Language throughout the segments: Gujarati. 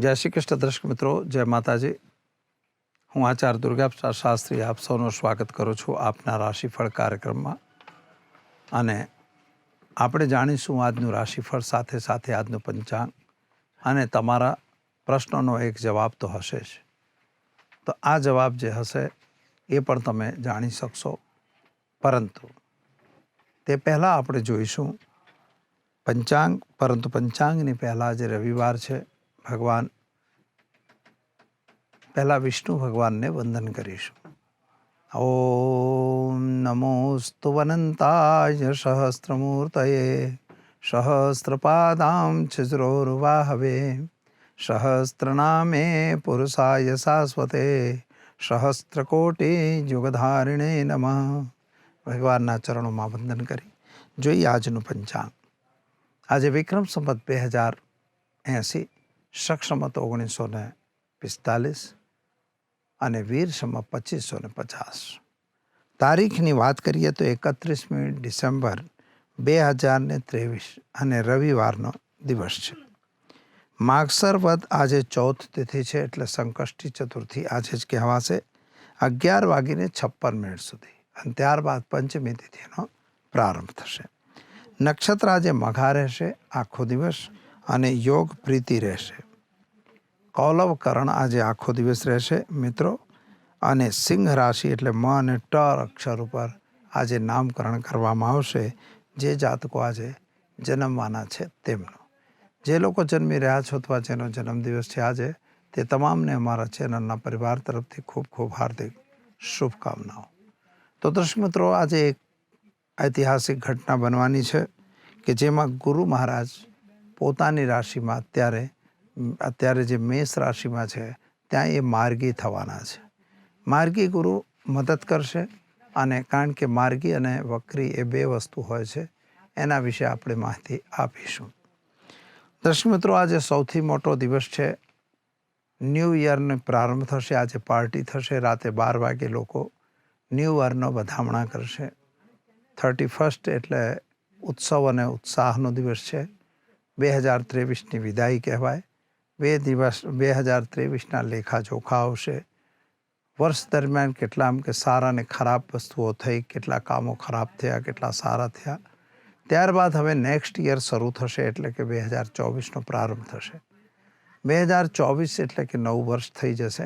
જય શ્રી કૃષ્ણ દર્શક મિત્રો, જય માતાજી. હું આચાર્ય દુર્ગા શાસ્ત્રી, આપ સૌનું સ્વાગત કરું છું આપના રાશિફળ કાર્યક્રમમાં. અને આપણે જાણીશું આજનું રાશિફળ સાથે સાથે આજનું પંચાંગ. અને તમારા પ્રશ્નોનો એક જવાબ તો હશે જ. તો આ જવાબ જે હશે એ પણ તમે જાણી શકશો. પરંતુ તે પહેલાં આપણે જોઈશું પંચાંગ. પરંતુ પંચાંગની પહેલાં જે રવિવાર છે, ભગવાન પહેલાં વિષ્ણુ ભગવાનને વંદન કરીશું. ઓમ નમોસ્તુ વનંતાય સહસ્ત્રમૂર્તયે સહસ્રપાદાં છિદ્રોર્વાહવે, સહસ્રનામે પુરુષાય શાશ્વતે, સહસ્રકોટિ યુગધારિણે નમઃ. ભગવાનના ચરણોમાં વંદન કરી. જોઈએ આજનું પંચાંગ. આજે વિક્રમ સંમત બે હજાર એંસી સક્ષમત ઓગણીસો ને પિસ્તાલીસ. અને વીર સંમત પચીસો ને પચાસ. તારીખની વાત કરીએ તો એકત્રીસમી ડિસેમ્બર બે હજાર ને ત્રેવીસ અને રવિવારનો દિવસ છે. માગસર વદ આજે ચૌથ તિથિ છે એટલે સંકષ્ટી ચતુર્થી આજે જ કહેવાશે. અગિયાર વાગીને છપ્પન મિનિટ સુધી અને ત્યારબાદ પંચમી તિથિનો પ્રારંભ થશે. નક્ષત્ર આજે મઘા રહેશે, આખો દિવસ અને યોગ પ્રીતિ રહેશે. કૌલવ આજે આખો દિવસ રહેશે, મિત્રો. અને સિંહ રાશિ એટલે મ અને ટ અક્ષર ઉપર આજે નામકરણ કરવામાં આવશે. જે જાતકો આજે જન્મવાના છે તેમનો. જે લોકો જન્મી રહ્યા છો અથવા જેનો જન્મદિવસ છે આજે, તે તમામને અમારા ચેનલના પરિવાર તરફથી ખૂબ ખૂબ હાર્દિક શુભકામનાઓ. તો દર્શક મિત્રો, આજે એક ઐતિહાસિક ઘટના બનવાની છે કે જેમાં ગુરુ મહારાજ પોતાની રાશિમાં અત્યારે અત્યારે જે મેષ રાશિમાં છે, ત્યાં એ માર્ગી થવાના છે. માર્ગી ગુરુ મદદ કરશે અને કારણ કે માર્ગી અને વક્રી એ બે વસ્તુ હોય છે, એના વિશે આપણે માહિતી આપીશું. દર્શક મિત્રો, આજે સૌથી મોટો દિવસ છે. ન્યૂ યરનો પ્રારંભ થશે, આજે પાર્ટી થશે, રાતે બાર વાગે લોકો ન્યૂ યરનો વધામણા કરશે. થર્ટી ફર્સ્ટ એટલે ઉત્સવ અને ઉત્સાહનો દિવસ છે. બે હજાર ત્રેવીસની વિદાય કહેવાય. બે દિવસ, બે હજાર ત્રેવીસના લેખા જોખા આવશે. વર્ષ દરમિયાન કેટલા આમ કે સારા અને ખરાબ વસ્તુઓ થઈ, કેટલા કામો ખરાબ થયા, કેટલા સારા થયા. ત્યારબાદ હવે નેક્સ્ટ યર શરૂ થશે એટલે કે બે હજાર ચોવીસનો પ્રારંભ થશે. બે હજાર ચોવીસ એટલે કે નવ વર્ષ થઈ જશે.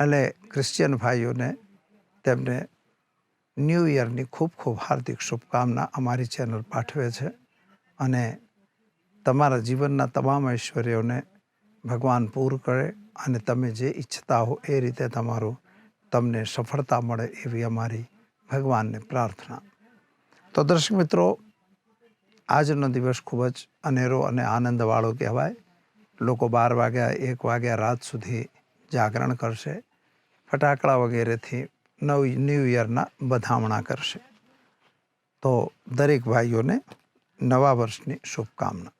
એટલે ક્રિશ્ચિયન ભાઈઓને તેમને ન્યૂ યરની ખૂબ ખૂબ હાર્દિક શુભકામના અમારી ચેનલ પાઠવે છે. અને તમારા જીવનના તમામ ઐશ્વર્યોને ભગવાન પૂર કરે અને તમે જે ઈચ્છતા હો એ રીતે તમારું તમને સફળતા મળે એવી અમારી ભગવાનને પ્રાર્થના. તો દર્શક મિત્રો, આજનો દિવસ ખૂબ જ અનેરો અને આનંદવાળો કહેવાય. લોકો બાર વાગ્યા, એક વાગ્યા રાત સુધી જાગરણ કરશે. ફટાકડા વગેરેથી નવ, ન્યૂ યરના વધામણા કરશે. તો દરેક ભાઈઓને નવા વર્ષની શુભકામના.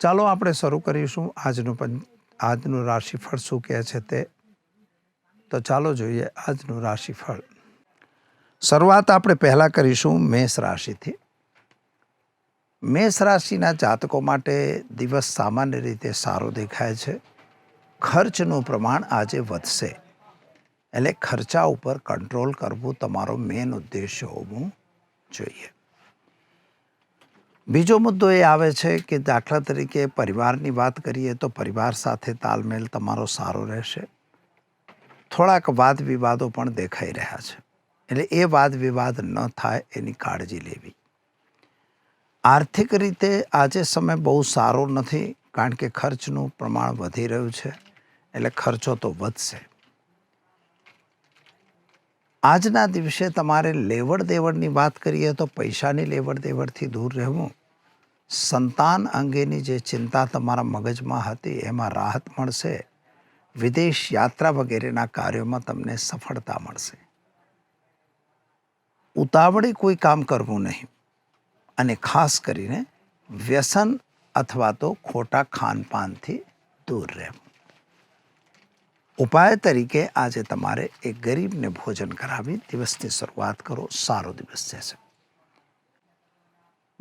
ચાલો આપણે શરૂ કરીશું આજનું પણ આજનું રાશિફળ શું કહે છે તે. તો ચાલો જોઈએ આજનું રાશિફળ. શરૂઆત આપણે પહેલાં કરીશું મેષ રાશિથી. મેષ રાશિના જાતકો માટે દિવસ સામાન્ય રીતે સારો દેખાય છે. ખર્ચનું પ્રમાણ આજે વધશે. એટલે ખર્ચા ઉપર કંટ્રોલ કરવું તમારો મેન ઉદ્દેશ્ય હોવું જોઈએ. બીજો મુદ્દો એ આવે છે કે દાખલા તરીકે પરિવારની વાત કરીએ તો પરિવાર સાથે તાલમેલ તમારો સારો રહેશે. થોડાક વાદ વિવાદો પણ દેખાઈ રહ્યા છે. એટલે એ વાદ વિવાદ ન થાય એની કાળજી લેવી. આર્થિક રીતે આજે સમય બહુ સારો નથી કારણ કે ખર્ચનું પ્રમાણ વધી રહ્યું છે. એટલે ખર્ચો તો વધશે. આજના દિવસે તમારે લેવડ દેવડની વાત કરીએ તો પૈસાની લેવડ દેવડથી દૂર રહેવું સંતાન અંગેની જે ચિંતા તમારા મગજમાં હતી, એમાં રાહત મળશે. વિદેશ યાત્રા વગેરેના કાર્યોમાં તમને સફળતા મળશે. ઉતાવળે કોઈ કામ કરવું નહીં. અને ખાસ કરીને વ્યસન અથવા તો ખોટા ખાનપાનથી દૂર રહેવું. ઉપાય તરીકે આજે તમારે એક ગરીબને ભોજન કરાવી, દિવસની શરૂઆત કરો, સારો દિવસ જશે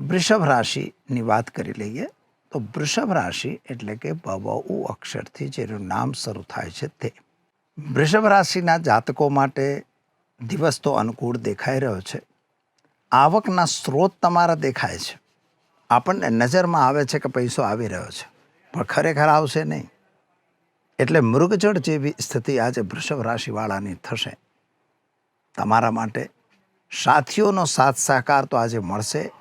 વૃષભ રાશિની વાત કરી લઈએ તો વૃષભ રાશિ એટલે કે બબઉ અક્ષરથી જેનું નામ શરૂ થાય છે તે. વૃષભ રાશિના જાતકો માટે દિવસ તો અનુકૂળ દેખાઈ રહ્યો છે. આવકના સ્ત્રોત તમારા દેખાય છે. આપણને નજરમાં આવે છે કે પૈસો આવી રહ્યો છે, પણ ખરેખર આવશે નહીં. એટલે મૃગજળ જેવી સ્થિતિ આજે વૃષભ રાશિવાળાની થશે. તમારા માટે સાથીઓનો સાથ સહકાર તો આજે મળશે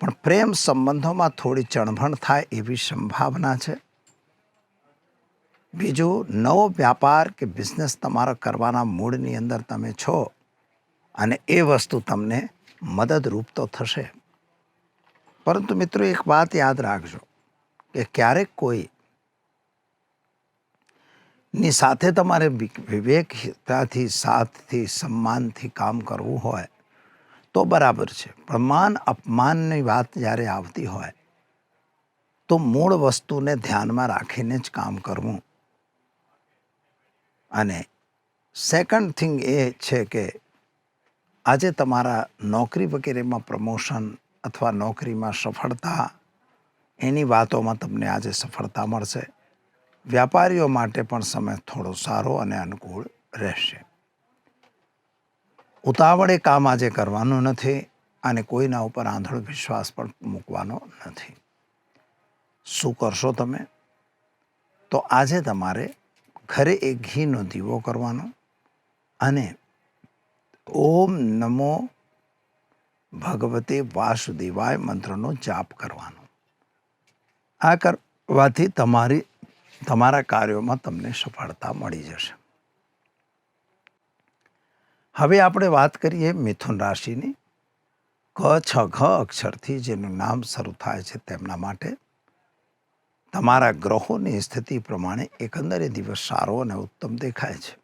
પણ પ્રેમ સંબંધોમાં થોડી ચણભણ થાય એવી સંભાવના છે. બીજું, નવો વ્યાપાર કે બિઝનેસ તમારા કરવાના મૂડની અંદર તમે છો અને એ વસ્તુ તમને મદદરૂપ તો થશે. પરંતુ મિત્રો, એક વાત યાદ રાખજો કે ક્યારેક કોઈ ની સાથે તમારે વિવેકતાથી, સાથથી, સન્માનથી કામ કરવું હોય તો બરાબર છે. પણ માન અપમાનની વાત જ્યારે આવતી હોય, તો મૂળ વસ્તુને ધ્યાનમાં રાખીને જ કામ કરવું. અને સેકન્ડ થિંગ એ છે કે, આજે તમારા નોકરી વગેરેમાં પ્રમોશન અથવા નોકરીમાં સફળતા, એની વાતોમાં તમને આજે સફળતા મળશે. વ્યાપારીઓ માટે પણ સમય થોડો સારો અને અનુકૂળ રહેશે. ઉતાવળે કામ આજે કરવાનું નથી અને કોઈના ઉપર આંધળો વિશ્વાસ પણ મૂકવાનો નથી. શું કરશો તમે? તો આજે તમારે ઘરે એક ઘીનો દીવો કરવાનો અને ઓમ નમો ભગવતે વાસુદેવાય મંત્રનો જાપ કરવાનો. આ કરવાથી તમારી, તમારા કાર્યોમાં તમને સફળતા મળી જશે. હવે આપણે વાત કરીએ મિથુન રાશિની. ક, છ, ઘ અક્ષરથી જેનું નામ શરૂ થાય છે તેમના માટે. તમારા ગ્રહોની સ્થિતિ પ્રમાણે એકંદરે દિવસ સારો અને ઉત્તમ દેખાય છે.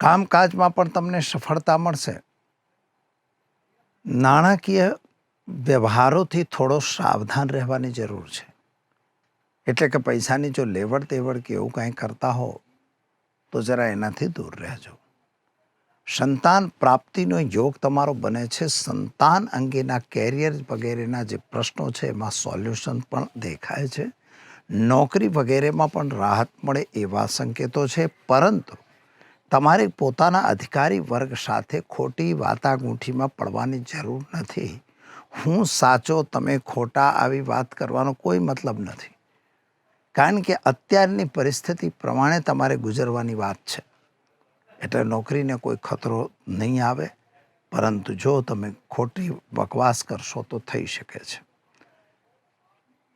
કામકાજમાં પણ તમને સફળતા મળશે. નાણાકીય વ્યવહારોથી થોડો સાવધાન રહેવાની જરૂર છે. એટલે કે પૈસાની જો લેવડ દેવડ કે એવું કાંઈ કરતા હો, તો જરા એનાથી દૂર રહેજો. સંતાન પ્રાપ્તિનો યોગ તમારો બને છે. સંતાન અંગેના કેરિયર વગેરેના જે પ્રશ્નો છે, એમાં સોલ્યુશન પણ દેખાય છે. નોકરી વગેરેમાં પણ રાહત મળે એવા સંકેતો છે. પરંતુ તમારે પોતાના અધિકારી વર્ગ સાથે ખોટી વાતાગૂંઠીમાં પડવાની જરૂર નથી. હું સાચો, તમે ખોટા આવી વાત કરવાનો કોઈ મતલબ નથી. કારણ કે અત્યારની પરિસ્થિતિ પ્રમાણે તમારે ગુજરવાની વાત છે. એટલે નોકરીને કોઈ ખતરો નહીં આવે, પરંતુ જો તમે ખોટી બકવાસ કરશો તો થઈ શકે છે.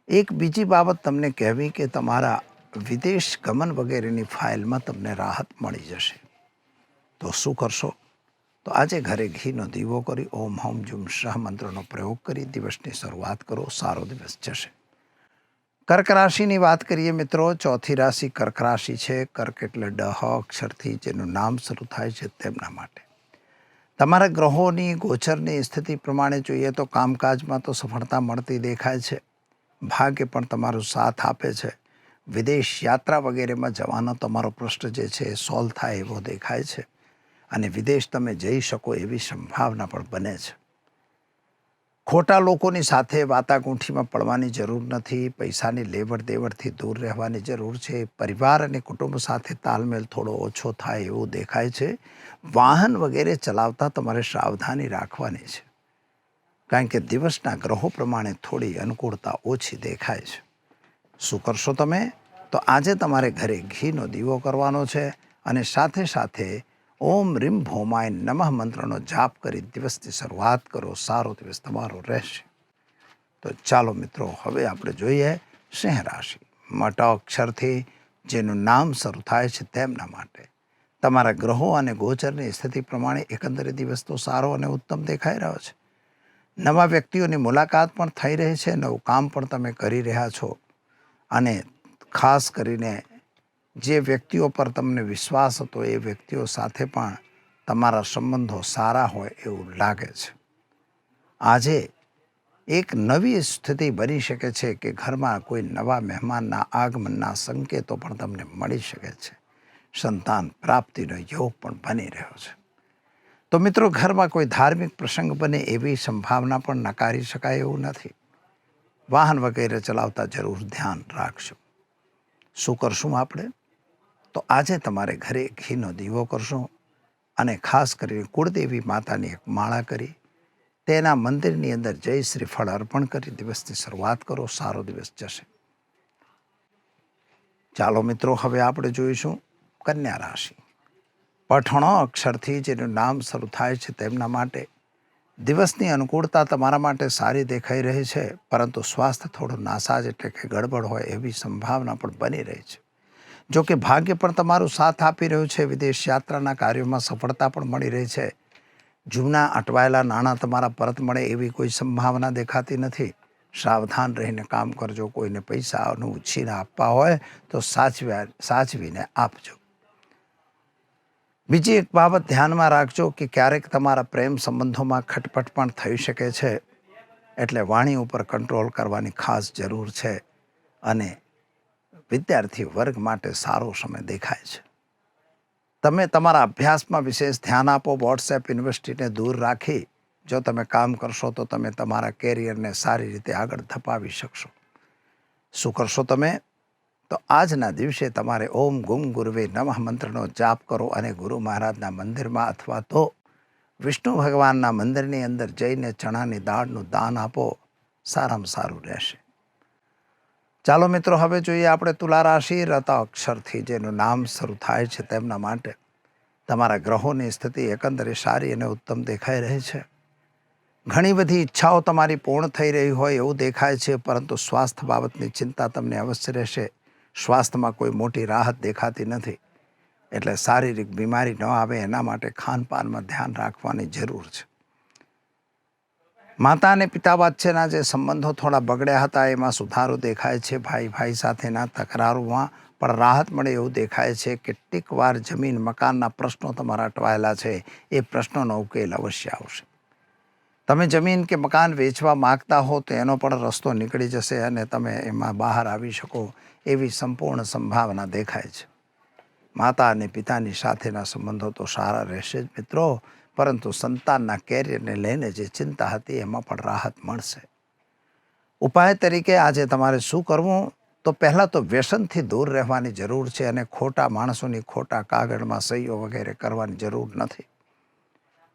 એક બીજી બાબત તમને કહેવી કે તમારા વિદેશ ગમન વગેરેની ફાઇલમાં તમને રાહત મળી જશે. તો શું કરશો? તો આજે ઘરે ઘીનો દીવો કરી, ઓમ હોમ જુમ શાહ મંત્રનો પ્રયોગ કરી, દિવસની શરૂઆત કરો, સારો દિવસ જશે. કર્ક રાશિની વાત કરીએ મિત્રો, ચોથી રાશિ કર્ક રાશિ છે. કર્ક એટલે ડહ અક્ષરથી જેનું નામ શરૂ થાય છે તેમના માટે. તમારા ગ્રહોની, ગોચરની સ્થિતિ પ્રમાણે જોઈએ તો કામકાજમાં તો સફળતા મળતી દેખાય છે. ભાગ્ય પણ તમારો સાથ આપે છે. વિદેશ યાત્રા વગેરેમાં જવાનો તમારો પ્રશ્ન જે છે એ સોલ્વ થાય એવો દેખાય છે. અને વિદેશ તમે જઈ શકો એવી સંભાવના પણ બને છે. ખોટા લોકોની સાથે વાતાગૂંઠીમાં પડવાની જરૂર નથી, પૈસાની લેવડ દેવડથી દૂર રહેવાની જરૂર છે. પરિવાર અને કુટુંબ સાથે તાલમેલ થોડો ઓછો થાય એવું દેખાય છે. વાહન વગેરે ચલાવતા તમારે સાવધાની રાખવાની છે. કારણ કે દિવસના ગ્રહો પ્રમાણે થોડી અનુકૂળતા ઓછી દેખાય છે. શું કરશો તમે? તો આજે તમારે ઘરે ઘીનો દીવો કરવાનો છે અને સાથે સાથે ઓમ રીમ ભૌમાય નમઃ મંત્રનો જાપ કરી દિવસની શરૂઆત કરો, સારો દિવસ તમારો રહેશે. તો ચાલો મિત્રો, હવે આપણે જોઈએ સિંહ રાશિ. મટ અક્ષરથી જેનું નામ શરૂ થાય છે તેમના માટે. તમારા ગ્રહો અને ગોચરની સ્થિતિ પ્રમાણે એકંદરે દિવસ તો સારો અને ઉત્તમ દેખાઈ રહ્યો છે. નવા વ્યક્તિઓની મુલાકાત પણ થઈ રહી છે, નવું કામ પણ તમે કરી રહ્યા છો. અને ખાસ કરીને જે વ્યક્તિઓ પર તમને વિશ્વાસ હતો, એ વ્યક્તિઓ સાથે પણ તમારા સંબંધો સારા હોય એવું લાગે છે. આજે એક નવી સ્થિતિ બની શકે છે કે ઘરમાં કોઈ નવા મહેમાનના આગમનના સંકેતો પણ તમને મળી શકે છે. સંતાન પ્રાપ્તિનો યોગ પણ બની રહ્યો છે. તો મિત્રો, ઘરમાં કોઈ ધાર્મિક પ્રસંગ બને એવી સંભાવના પણ નકારી શકાય એવું નથી. વાહન વગેરે ચલાવતા જરૂર ધ્યાન રાખશું શું કરશું આપણે? તો આજે તમારે ઘરે ઘીનો દીવો કરશો અને ખાસ કરીને કુળદેવી માતાની એક માળા કરી, તેના મંદિરની અંદર જય શ્રીફળ અર્પણ કરી, દિવસની શરૂઆત કરો, સારો દિવસ જશે. ચાલો મિત્રો, હવે આપણે જોઈશું કન્યા રાશિ. પઠણો અક્ષરથી જેનું નામ શરૂ થાય છે તેમના માટે. દિવસની અનુકૂળતા તમારા માટે સારી દેખાઈ રહી છે, પરંતુ સ્વાસ્થ્ય થોડું નાસાજ એટલે કે ગડબડ હોય એવી સંભાવના પણ બની રહી છે. જો કે ભાગ્ય પણ તમારું સાથ આપી રહ્યું છે. વિદેશ યાત્રાના કાર્યોમાં સફળતા પણ મળી રહી છે. જૂના અટવાયેલા નાણાં તમારા પરત મળે એવી કોઈ સંભાવના દેખાતી નથી. સાવધાન રહીને કામ કરજો. કોઈને પૈસાનું ઉછીને આપવા હોય તો સાચવ્યા, સાચવીને આપજો. બીજી એક બાબત ધ્યાનમાં રાખજો કે ક્યારેક તમારા પ્રેમ સંબંધોમાં ખટપટ પણ થઈ શકે છે. એટલે વાણી ઉપર કંટ્રોલ કરવાની ખાસ જરૂર છે. અને વિદ્યાર્થી વર્ગ માટે સારો સમય દેખાય છે. તમે તમારા અભ્યાસમાં વિશેષ ધ્યાન આપો વોટ્સએપ યુનિવર્સિટીને દૂર રાખી, જો તમે કામ કરશો તો તમે તમારા કેરિયરને સારી રીતે આગળ ધપાવી શકશો. શું કરશો તમે? તો આજના દિવસે તમારે ઓમ ગુમ ગુરુવે નમઃ મંત્રનો જાપ કરો અને ગુરુ મહારાજના મંદિરમાં અથવા તો વિષ્ણુ ભગવાનના મંદિરની અંદર જઈને ચણાની દાળનું દાન આપો. સારામાં સારું રહેશે. ચાલો મિત્રો, હવે જોઈએ આપણે તુલા રાશિ રતા અક્ષરથી, જેનું નામ શરૂ થાય છે તેમના માટે. તમારા ગ્રહોની સ્થિતિ એકંદરે સારી અને ઉત્તમ દેખાઈ રહી છે. ઘણી બધી ઈચ્છાઓ તમારી પૂર્ણ થઈ રહી હોય એવું દેખાય છે, પરંતુ સ્વાસ્થ્ય બાબતની ચિંતા તમને અવશ્ય રહેશે. સ્વાસ્થ્યમાં કોઈ મોટી રાહત દેખાતી નથી. એટલે શારીરિક બીમારી ન આવે એના માટે ખાનપાનમાં ધ્યાન રાખવાની જરૂર છે. માતા અને પિતા વચ્ચેના જે સંબંધો થોડા બગડ્યા હતા, એમાં સુધારો દેખાય છે. ભાઈ ભાઈ સાથેના તકરારોમાં પણ રાહત મળે એવું દેખાય છે. કેટલીક વાર જમીન મકાનના પ્રશ્નો તમારા અટવાયેલા છે. એ પ્રશ્નોનો ઉકેલ અવશ્ય આવશે. તમે જમીન કે મકાન વેચવા માગતા હો તો એનો પણ રસ્તો નીકળી જશે અને તમે એમાં બહાર આવી શકો એવી સંપૂર્ણ સંભાવના દેખાય છે. માતા અને પિતાની સાથેના સંબંધો તો સારા રહેશે જ મિત્રો. પરંતુ સંતાનના કેરિયરને લઈને જે ચિંતા હતી એમાં પણ રાહત મળશે. ઉપાય તરીકે આજે તમારે શું કરવું? તો પહેલાં તો વ્યસનથી દૂર રહેવાની જરૂર છે અને ખોટા માણસોની ખોટા કાગળમાં સહીઓ વગેરે કરવાની જરૂર નથી.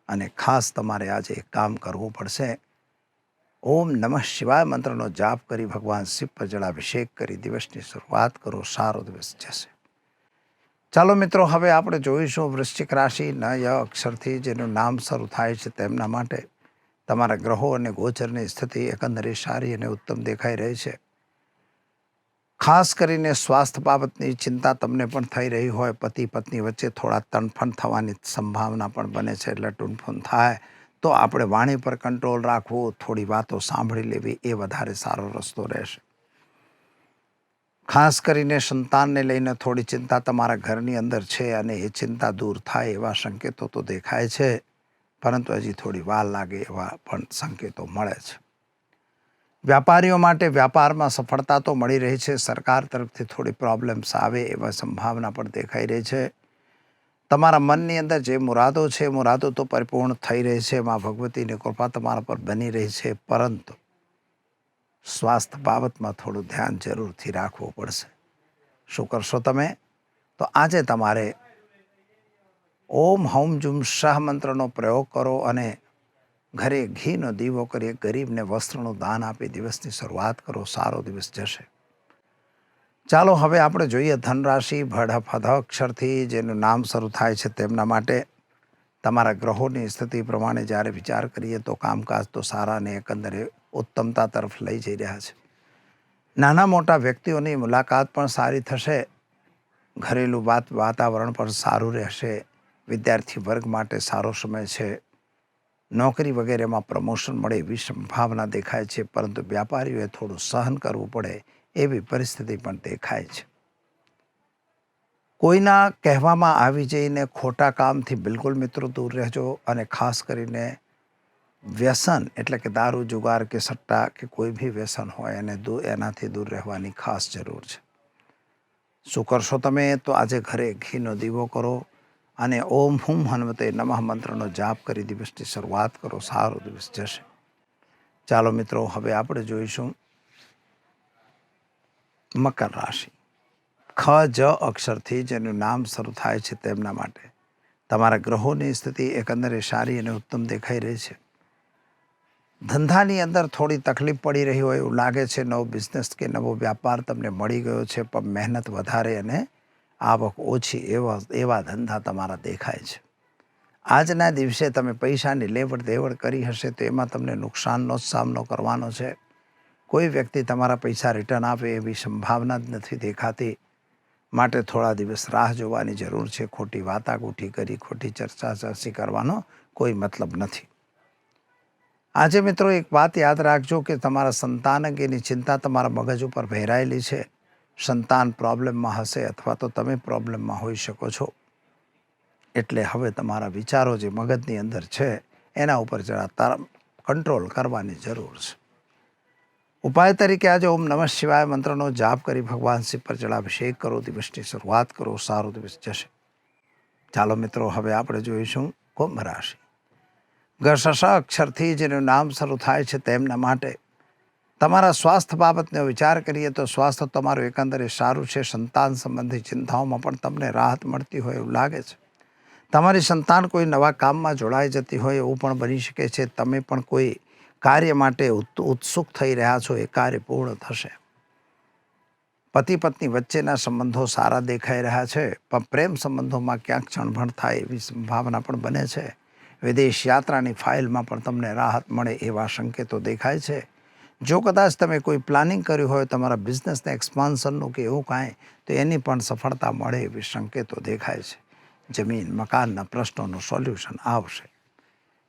અને ખાસ તમારે આજે એક કામ કરવું પડશે. ઓમ નમઃ શિવાય મંત્રનો જાપ કરી ભગવાન શિવ પર જળાભિષેક કરી દિવસની શરૂઆત કરો, સારો દિવસ જશે. ચાલો મિત્રો, હવે આપણે જોઈશું વૃશ્ચિક રાશિ ન ય અક્ષરથી જેનું નામ શરૂ થાય છે તેમના માટે. તમારા ગ્રહો અને ગોચરની સ્થિતિ એકંદરે સારી અને ઉત્તમ દેખાઈ રહી છે. ખાસ કરીને સ્વાસ્થ્ય બાબતની ચિંતા તમને પણ થઈ રહી હોય. પતિ પત્ની વચ્ચે થોડા તણફણ થવાની સંભાવના પણ બને છે. એટલે ટૂનફૂન થાય તો આપણે વાણી પર કંટ્રોલ રાખવો, થોડી વાતો સાંભળી લેવી એ વધારે સારો રસ્તો રહેશે. ખાસ કરીને સંતાનને લઈને થોડી ચિંતા તમારા ઘરની અંદર છે અને એ ચિંતા દૂર થાય એવા સંકેતો તો દેખાય છે. પરંતુ હજી થોડી વાર લાગે એવા પણ સંકેતો મળે છે. વ્યાપારીઓ માટે વ્યાપારમાં સફળતા તો મળી રહી છે. સરકાર તરફથી થોડી પ્રોબ્લેમ્સ આવે એવા સંભાવના પણ દેખાઈ રહી છે. તમારા મનની અંદર જે મુરાદો છે, મુરાદો તો પરિપૂર્ણ થઈ રહી છે. મા ભગવતીની કૃપા તમારા પર બની રહી છે. પરંતુ સ્વાસ્થ્ય બાબતમાં થોડું ધ્યાન જરૂરથી રાખવું પડશે. શું કરશો તમે? તો આજે તમારે ઓમ હોમ જુમ શાહ મંત્રનો પ્રયોગ કરો અને ઘરે ઘીનો દીવો કરી ગરીબને વસ્ત્રનું દાન આપી દિવસની શરૂઆત કરો, સારો દિવસ જશે. ચાલો હવે આપણે જોઈએ ધનરાશિ, ભડફ અક્ષરથી જેનું નામ શરૂ થાય છે તેમના માટે. તમારા ગ્રહોની સ્થિતિ પ્રમાણે જ્યારે વિચાર કરીએ તો કામકાજ તો સારા અને એકંદરે ઉત્તમતા તરફ લઈ જઈ રહ્યા છે. નાના મોટા વ્યક્તિઓની મુલાકાત પણ સારી થશે. ઘરેલું વાત, વાતાવરણ પણ સારું રહેશે. વિદ્યાર્થી વર્ગ માટે સારો સમય છે. નોકરી વગેરેમાં પ્રમોશન મળે એવી સંભાવના દેખાય છે, પરંતુ વ્યાપારીઓએ થોડું સહન કરવું પડે એવી પરિસ્થિતિ પણ દેખાય છે. કોઈના કહેવામાં આવી જઈને ખોટા કામથી બિલકુલ મિત્રો દૂર રહેજો અને ખાસ કરીને વ્યસન, એટલે કે દારૂ, જુગાર કે સટ્ટા કે કોઈ બી વ્યસન હોય એને દૂર એનાથી દૂર રહેવાની ખાસ જરૂર છે. શું કરશો તમે? તો આજે ઘરે ઘીનો દીવો કરો અને ઓમ હુમ હનુમતે નમઃ મંત્રનો જાપ કરી દિવસની શરૂઆત કરો. સારો દિવસ જશે. ચાલો મિત્રો, હવે આપણે જોઈશું મકર રાશિ. ખ, જ અક્ષરથી જેનું નામ શરૂ થાય છે તેમના માટે. તમારા ગ્રહોની સ્થિતિ એકંદરે સારી અને ઉત્તમ દેખાઈ રહી છે. ધંધાની અંદર થોડી તકલીફ પડી રહી હોય એવું લાગે છે, નવો બિઝનેસ કે નવો વ્યાપાર તમને મળી ગયો છે, પણ મહેનત વધારે અને આવક ઓછી એવા એવા ધંધા તમારા દેખાય છે. આજના દિવસે તમે પૈસાની લેવડ દેવડ કરી હશે તો એમાં તમને નુકસાનનો જ સામનો કરવાનો છે. કોઈ વ્યક્તિ તમારા પૈસા રિટર્ન આપે એવી સંભાવના જ નથી દેખાતી. માટે થોડા દિવસ રાહ જોવાની જરૂર છે, ખોટી વાતાગોઠી કરી, ખોટી ચર્ચા ચર્ચી કરવાનો કોઈ મતલબ નથી. આજે મિત્રો એક વાત યાદ રાખજો કે તમારા સંતાન અંગેની ચિંતા તમારા મગજ ઉપર ભેરાયેલી છે. સંતાન પ્રોબ્લેમમાં હશે અથવા તો તમે પ્રોબ્લેમમાં હોઈ શકો છો. એટલે હવે તમારા વિચારો જે મગજની અંદર છે, એના ઉપર જરા તાર કંટ્રોલ કરવાની જરૂર છે. ઉપાય તરીકે આજે ઓમ નમઃ શિવાય મંત્રનો જાપ કરી ભગવાન શિવ પર જળાભિષેક કરો, દિવસની શરૂઆત કરો, સારો દિવસ જશે. ચાલો મિત્રો, હવે આપણે જોઈશું કુંભ રાશિ. ગશશ અક્ષરથી જેનું નામ શરૂ થાય છે તેમના માટે. તમારા સ્વાસ્થ્ય બાબતનો વિચાર કરીએ તો સ્વાસ્થ્ય તમારું એકંદરે સારું છે. સંતાન સંબંધી ચિંતાઓમાં પણ તમને રાહત મળતી હોય એવું લાગે છે. તમારી સંતાન કોઈ નવા કામમાં જોડાઈ જતી હોય એવું પણ બની શકે છે. તમે પણ કોઈ કાર્ય માટે ઉત- ઉત્સુક થઈ રહ્યા છો એ કાર્ય પૂર્ણ થશે. પતિ પત્ની વચ્ચેના સંબંધો સારા દેખાઈ રહ્યા છે, પણ પ્રેમ સંબંધોમાં ક્યાંક ચણભણ થાય એવી સંભાવના પણ બને છે. વિદેશ યાત્રાની ફાઇલમાં પણ તમને રાહત મળે એવા સંકેતો દેખાય છે. જો કદાચ તમે કોઈ પ્લાનિંગ કર્યું હોય, તમારા બિઝનેસને એક્સપાન્શનનું કે એવું કાંઈ, તો એની પણ સફળતા મળે એવી સંકેતો દેખાય છે. જમીન, મકાનના પ્રશ્નોનું સોલ્યુશન આવશે.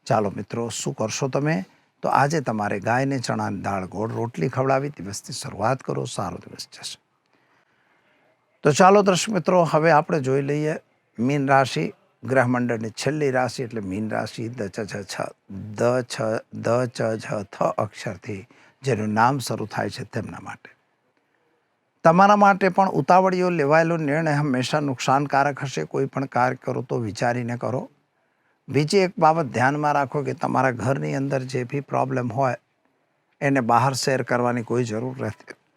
ચાલો મિત્રો, શું કરશો તમે? તો આજે તમારે ગાયને ચણાની દાળ ગોળ રોટલી ખવડાવી, દિવસની શરૂઆત કરો, સારો દિવસ જશે. તો ચાલો દર્શક મિત્રો, હવે આપણે જોઈ લઈએ મીન રાશિ. ગ્રહમંડળની છેલ્લી રાશિ એટલે મીન રાશિ, દ છ છ, દ છ, દ ચ છ થ અક્ષરથી જેનું નામ શરૂ થાય છે તેમના માટે. તમારા માટે પણ ઉતાવળીઓ લેવાયેલો નિર્ણય હંમેશા નુકસાનકારક હશે. કોઈ પણ કાર્ય કરો તો વિચારીને કરો. બીજી એક બાબત ધ્યાનમાં રાખો કે તમારા ઘરની અંદર જે બી પ્રોબ્લેમ હોય, એને બહાર શેર કરવાની કોઈ જરૂર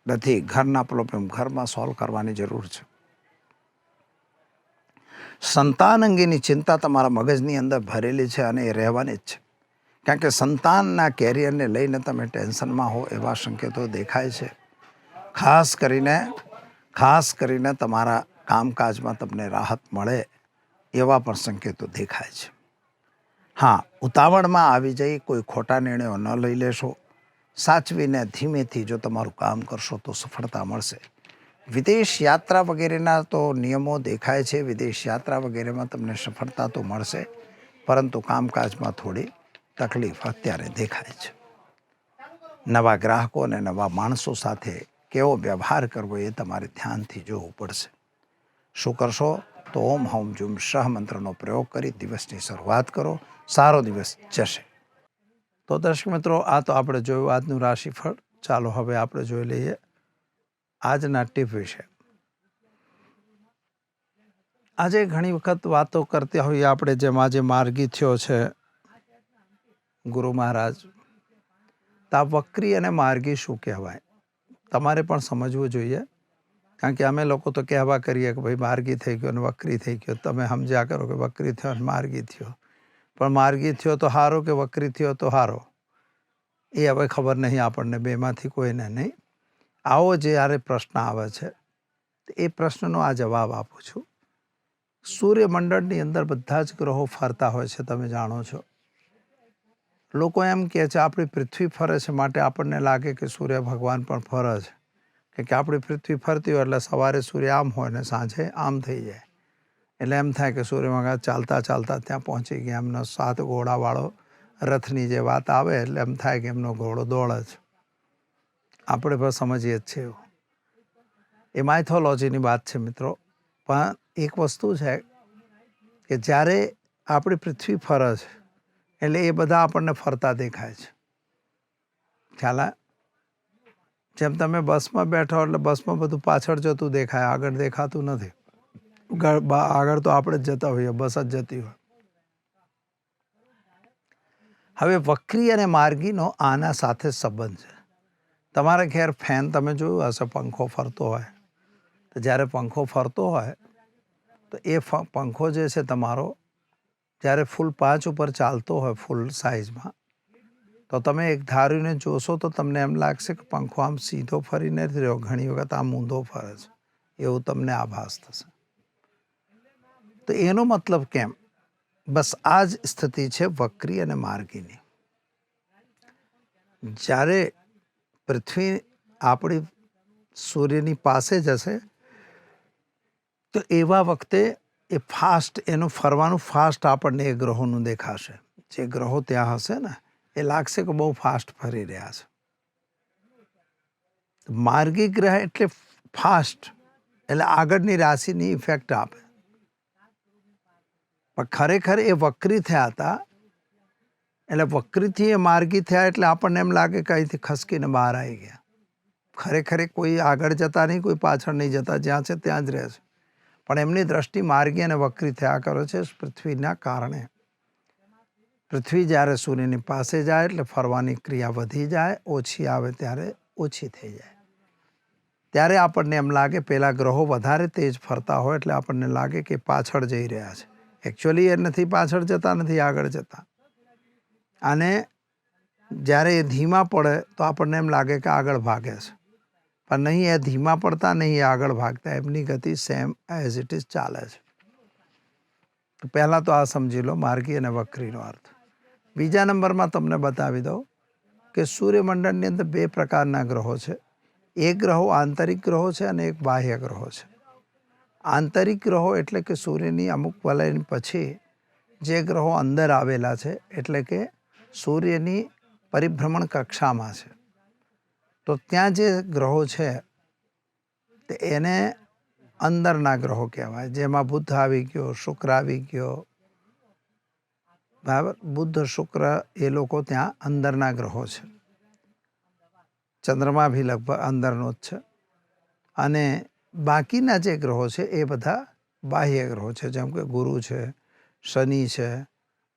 નથી. ઘરના પ્રોબ્લેમ ઘરમાં સોલ્વ કરવાની જરૂર છે. સંતાન અંગેની ચિંતા તમારા મગજની અંદર ભરેલી છે અને એ રહેવાની જ છે. કારણ કે સંતાનના કેરિયરને લઈને તમે ટેન્શનમાં હો એવા સંકેતો દેખાય છે. ખાસ કરીને ખાસ કરીને તમારા કામકાજમાં તમને રાહત મળે એવા પણ સંકેતો દેખાય છે. હા, ઉતાવળમાં આવી જઈ કોઈ ખોટા નિર્ણયો ન લઈ લેશો. સાચવીને ધીમેથી જો તમારું કામ કરશો તો સફળતા મળશે. વિદેશ યાત્રા વગેરેના તો નિયમો દેખાય છે. વિદેશ યાત્રા વગેરેમાં તમને સફળતા તો મળશે, પરંતુ કામકાજમાં થોડી તકલીફ અત્યારે દેખાય છે. નવા ગ્રાહકો અને નવા માણસો સાથે કેવો વ્યવહાર કરવો એ તમારે ધ્યાનથી જોવું પડશે. શું કરશો? તો ઓમ હોમ જુમ શહ મંત્રનો પ્રયોગ કરી દિવસની શરૂઆત કરો. સારો દિવસ જશે. તો દર્શક મિત્રો, આ તો આપણે જોયું આજનું રાશિફળ. ચાલો હવે આપણે જોઈ લઈએ આજના ટીપ વિશે. આજે ઘણી વખત વાતો કરતા હોઈએ આપણે, જેમ આજે માર્ગી થયો છે, ગુરુ મહારાજ. તો વક્રી અને માર્ગી શું કહેવાય? તમારે પણ સમજવું જોઈએ. કારણ કે અમે લોકો તો કહેવા કરીએ કે ભાઈ, માર્ગી થઈ ગયો અને વક્રી થઈ ગયો. તમે સમજ્યા કરો કે વક્રી થયો અને માર્ગી થયો. પણ માર્ગી થયો તો હારો કે વક્રી થયો તો હારો? એ હવે ખબર નહીં આપણને, બેમાંથી કોઈને નહીં. આવો જ્યારે પ્રશ્ન આવે છે, એ પ્રશ્નનો આ જવાબ આપું છું. સૂર્યમંડળની અંદર બધા જ ગ્રહો ફરતા હોય છે, તમે જાણો છો. લોકો એમ કહે છે, આપણી પૃથ્વી ફરે છે માટે આપણને લાગે કે સૂર્ય ભગવાન પણ ફરે છે. કે આપણી પૃથ્વી ફરતી હોય એટલે સવારે સૂર્ય આમ હોય ને સાંજે આમ થઈ જાય. એટલે એમ થાય કે સૂર્ય ભગવાન ચાલતા ચાલતા ત્યાં પહોંચી ગયા. એમનો સાત ઘોડાવાળો રથની જે વાત આવે એટલે એમ થાય કે એમનો ઘોડો દોડે છે. આપણે પણ સમજીએ જ છીએ. એવું એ માઇથોલોજીની વાત છે મિત્રો. પણ એક વસ્તુ છે કે જ્યારે આપણી પૃથ્વી ફરે છે એટલે એ બધા આપણને ફરતા દેખાય છે. ખ્યાલ જેમ તમે બસમાં બેઠો એટલે બસમાં બધું પાછળ જતું દેખાય, આગળ દેખાતું નથી. આગળ તો આપણે જ જતા હોઈએ, બસ જ જતી હોય. હવે વક્રી અને માર્ગીનો આના સાથે સંબંધ છે. તમારે ઘેર ફેન તમે જોયું હશે પંખો ફરતો હોય. તો જ્યારે પંખો ફરતો હોય, તો એ પંખો જે છે તમારો, જ્યારે ફૂલ પાંચ ઉપર ચાલતો હોય ફૂલ સાઇઝમાં, તો તમે એક ધારીને જોશો તો તમને એમ લાગશે કે પંખો આમ સીધો ફરી નથી રહ્યો, ઘણી વખત આમ ઊંધો ફરે છે. એવું તમને આભાસ થશે. તો એનો મતલબ કેમ? બસ આ જ સ્થિતિ છે વક્રી અને માર્ગીની. જ્યારે પૃથ્વી આપણી સૂર્યની પાસે જ હશે, તો એવા વખતે એ ફાસ્ટ, એનું ફરવાનું ફાસ્ટ આપણને એ ગ્રહોનું દેખાશે. જે ગ્રહો ત્યાં હશે ને, એ લાગશે કે બહુ ફાસ્ટ ફરી રહ્યા છે. માર્ગી ગ્રહ એટલે ફાસ્ટ, એટલે આગળની રાશિની ઇફેક્ટ આપે. પણ ખરેખર એ વક્રી થયા હતા એટલે વક્રીથી એ માર્ગી થયા એટલે આપણને એમ લાગે કે અહીંથી ખસકીને બહાર આવી ગયા. ખરેખર કોઈ આગળ જતા નહીં, કોઈ પાછળ નહીં જતા. જ્યાં છે ત્યાં જ રહે છે. પણ એમની દ્રષ્ટિ માર્ગી અને વક્રી થયા કરે છે પૃથ્વીના કારણે. પૃથ્વી જ્યારે સૂર્યની પાસે જાય એટલે ફરવાની ક્રિયા વધી જાય, ઓછી આવે ત્યારે ઓછી થઈ જાય. ત્યારે આપણને એમ લાગે પહેલાં ગ્રહો વધારે તેજ ફરતા હોય એટલે આપણને લાગે કે પાછળ જઈ રહ્યા છે. એકચ્યુઅલી એ નથી પાછળ જતા, નથી આગળ જતા. અને જ્યારે એ ધીમા પડે તો આપણને એમ લાગે કે આગળ ભાગે છે. પણ નહીં, એ ધીમા પડતા નહીં આગળ ભાગતા. એમની ગતિ સેમ એઝ ઇટ ઇઝ ચાલે છે. તો પહેલાં તો આ સમજી લો, માર્ગી અને વક્રીનો અર્થ. બીજા નંબરમાં તમને બતાવી દઉં કે સૂર્યમંડળની અંદર બે પ્રકારના ગ્રહો છે. એક ગ્રહો આંતરિક ગ્રહો છે અને એક બાહ્ય ગ્રહો છે. આંતરિક ગ્રહો એટલે કે સૂર્યની અમુક વલય પછી જે ગ્રહો અંદર આવેલા છે, એટલે કે સૂર્યની પરિભ્રમણ કક્ષામાં છે. તો ત્યાં જે ગ્રહો છે, તે એને અંદરના ગ્રહો કહેવાય. જેમાં બુદ્ધ આવી ગયો, શુક્ર આવી ગયો. બરાબર? બુદ્ધ શુક્ર એ લોકો ત્યાં અંદરના ગ્રહો છે. ચંદ્રમા બી લગભગ અંદરનો જ છે. અને બાકીના જે ગ્રહો છે, એ બધા બાહ્ય ગ્રહો છે. જેમ કે ગુરુ છે, શનિ છે,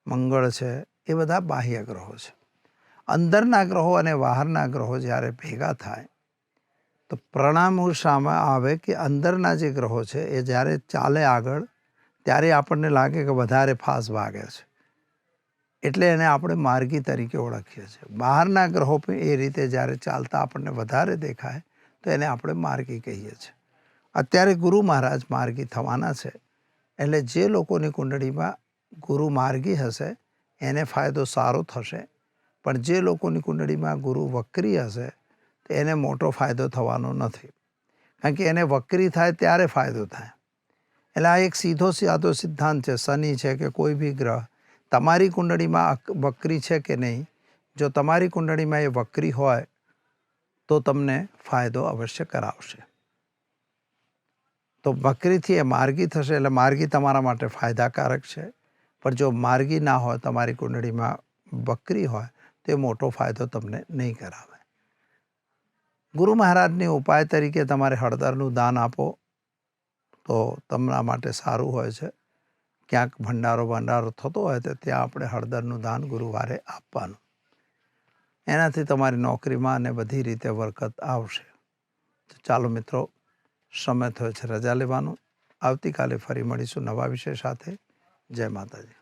મંગળ છે એ બધા બાહ્ય ગ્રહો છે. અંદરના ગ્રહો અને બહારના ગ્રહો જ્યારે ભેગા થાય, તો પ્રણામ શામાં આવે કે અંદરના જે ગ્રહો છે, એ જ્યારે ચાલે આગળ, ત્યારે આપણને લાગે કે વધારે ફાસ ભાગે છે. એટલે એને આપણે માર્ગી તરીકે ઓળખીએ છીએ. બહારના ગ્રહો પણ એ રીતે જ્યારે ચાલતા આપણને વધારે દેખાય, તો એને આપણે માર્ગી કહીએ છીએ. અત્યારે ગુરુ મહારાજ માર્ગી થવાના છે, એટલે જે લોકોની કુંડળીમાં ગુરુ માર્ગી હશે એને ફાયદો સારો થશે. પણ જે લોકોની કુંડળીમાં ગુરુ વક્રી હશે, તો એને મોટો ફાયદો થવાનો નથી. કારણ કે એને વક્રી થાય ત્યારે ફાયદો થાય. એટલે આ એક સીધો સીધો સિદ્ધાંત છે, શનિ છે કે કોઈ બી ગ્રહ, તમારી કુંડળીમાં વક્રી છે કે નહીં? જો તમારી કુંડળીમાં એ વક્રી હોય, તો તમને ફાયદો અવશ્ય કરાવશે. તો વક્રીથી એ માર્ગી થશે, એટલે માર્ગી તમારા માટે ફાયદાકારક છે. પણ જો માર્ગી ના હોય, તમારી કુંડળીમાં બકરી હોય, તો એ મોટો ફાયદો તમને નહીં કરાવે. ગુરુ મહારાજની ઉપાય તરીકે તમારે હળદરનું દાન આપો, તો તમારા માટે સારું હોય છે. ક્યાંક ભંડારો ભંડારો થતો હોય, તો ત્યાં આપણે હળદરનું દાન ગુરુવારે આપવાનું. એનાથી તમારી નોકરીમાં અને બધી રીતે બરકત આવશે. તો ચાલો મિત્રો, સમય થયો છે, રજા લેવાનું. આવતીકાલે ફરી મળીશું નવા વિષય સાથે. જય માતાજી.